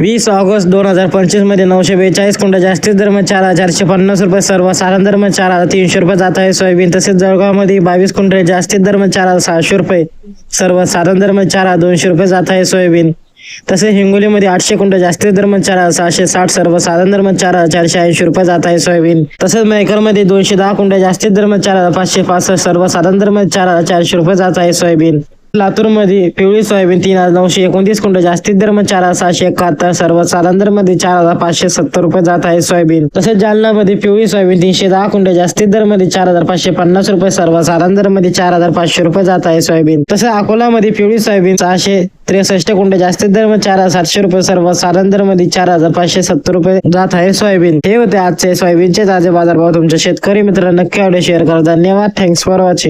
वीस ऑगस्ट दोन हजार पंचवीसमध्ये नऊशे बेचाळीस कुंड जास्तीत धर्म चार चारशे पन्नास रुपये सर्व साधारण दर चार हजार तीनशे रुपये जात आहे. सोयाबीन तसेच जळगावमध्ये बावीस क्विंटल जास्तीत धर्म चार हजार सहाशे रुपये सर्व सारण दर चार हजार दोनशे रुपये जात आहे सोयाबीन. तसेच हिंगोलीमध्ये आठशे क्विंटल जास्तीत धर्म चार हजार सहाशे साठ सर्व साधारण दर चार हजार चारशे ऐंशी रुपये जात आहे सोयाबीन. तसेच मेकरमध्ये दोनशे दहा क्विंटल जास्तीत धर्म चार हजार पाचशे पासष्ट सर्व साधारण दर चार हजार चारशे रुपये जात आहे सोयाबीन. लातूरमध्ये पिवळी सोयाबीन तीन हजार नऊशे एकोणतीस क्विंटल जास्तीत दर चार हजार सहाशे एकाहत्तर सर्व साधारणमध्ये चार हजार पाचशे सत्तर रुपये जात आहे सोयाबीन. तसेच जालनामध्ये पिवळी सोयाबीन तीनशे दहा क्विंटल जास्तीत दरमध्ये चार हजार पाचशे पन्नास रुपये सर्व साधारणमध्ये चार हजार पाचशे रुपये जात आहे सोयाबीन. तसेच अकोला मध्ये पिवळी सोयाबीन सहाशे त्रेसष्ट क्विंटल जास्तीत दर चार हजार सातशे रुपये सर्व साधारणमध्ये चार हजार पाचशे सत्तर रुपये जात आहे सोयाबीन. हे होते आजचे सोयाबीनचे ताजे बाजारभाव. तुमच्या शेतकरी मित्रांना नक्की आवडे शेअर करा. धन्यवाद. Thanks for watching